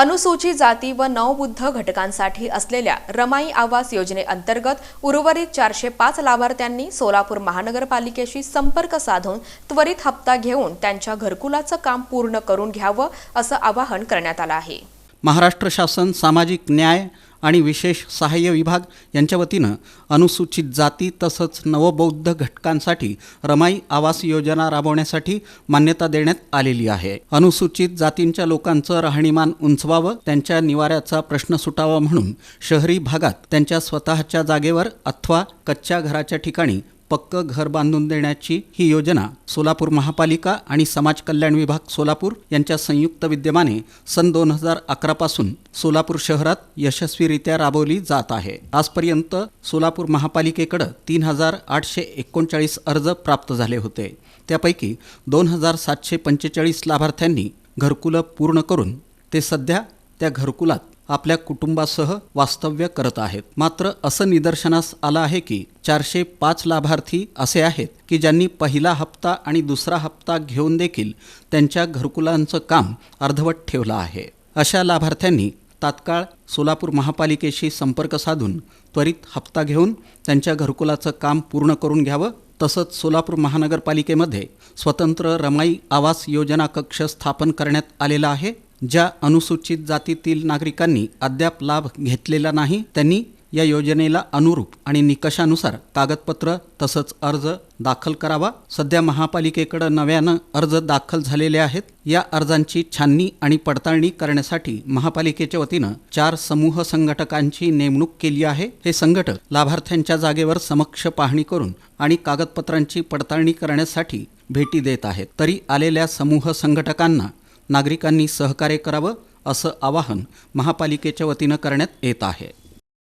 अनुसूचित जाती व नवबुद्ध घटकांसाठी असलेल्या रमाई आवास योजनेअंतर्गत उर्वरित चारशे पाच लाभार्थ्यांनी सोलापूर महानगरपालिकेशी संपर्क साधून त्वरित हप्ता घेऊन त्यांच्या घरकुलाचं काम पूर्ण करून घ्यावं असं आवाहन करण्यात आलं आहे. महाराष्ट्र शासन सामाजिक न्याय आणि विशेष सहाय्य विभाग यांच्या वतीनं अनुसूचित जाती तसंच नवबौद्ध घटकांसाठी रमाई आवास योजना राबवण्यासाठी मान्यता देण्यात आलेली आहे. अनुसूचित जातींच्या लोकांचं राहणीमान उंचवावं त्यांच्या निवाऱ्याचा प्रश्न सुटावा म्हणून शहरी भागात त्यांच्या स्वतःच्या जागेवर अथवा कच्च्या घराच्या ठिकाणी पक्कं घर बांधून देण्याची ही योजना सोलापूर महापालिका आणि समाज कल्याण विभाग सोलापूर यांच्या संयुक्त विद्यमाने सन दोन हजार अकरापासून सोलापूर शहरात यशस्वीरित्या राबवली जात आहे. आजपर्यंत सोलापूर महापालिकेकडं तीन हजार आठशे एकोणचाळीस अर्ज प्राप्त झाले होते. त्यापैकी दोन हजार सातशे पंचेचाळीस लाभार्थ्यांनी घरकुलं पूर्ण करून ते सध्या त्या घरकुलात आपल्या कुटुंबासह वास्तव्य करत आहेत. मात्र असं निदर्शनास आलं आहे की चारशे पाच लाभार्थी असे आहेत की ज्यांनी पहिला हप्ता आणि दुसरा हप्ता घेऊन देखील त्यांच्या घरकुलांचं काम अर्धवट ठेवलं आहे. अशा लाभार्थ्यांनी तात्काळ सोलापूर महापालिकेशी संपर्क साधून त्वरित हप्ता घेऊन त्यांच्या घरकुलाचं काम पूर्ण करून घ्यावं. तसंच सोलापूर महानगरपालिकेमध्ये स्वतंत्र रमाई आवास योजना कक्ष स्थापन करण्यात आलेला आहे. ज्या अनुसूचित जातीतील नागरिकांनी अद्याप लाभ घेतलेला नाही त्यांनी या योजनेला अनुरूप आणि निकषानुसार कागदपत्र तसंच अर्ज दाखल करावा. सध्या महापालिकेकडं नव्यानं अर्ज दाखल झालेले आहेत. या अर्जांची छाननी आणि पडताळणी करण्यासाठी महापालिकेच्या वतीनं चार समूह संघटकांची नेमणूक केली आहे. हे संघटक लाभार्थ्यांच्या जागेवर समक्ष पाहणी करून आणि कागदपत्रांची पडताळणी करण्यासाठी भेटी देत आहेत. तरी आलेल्या समूह संघटकांना नागरिकांनी सहकार्य करावं असं आवाहन महापालिकेच्या वतीनं करण्यात येत आहे.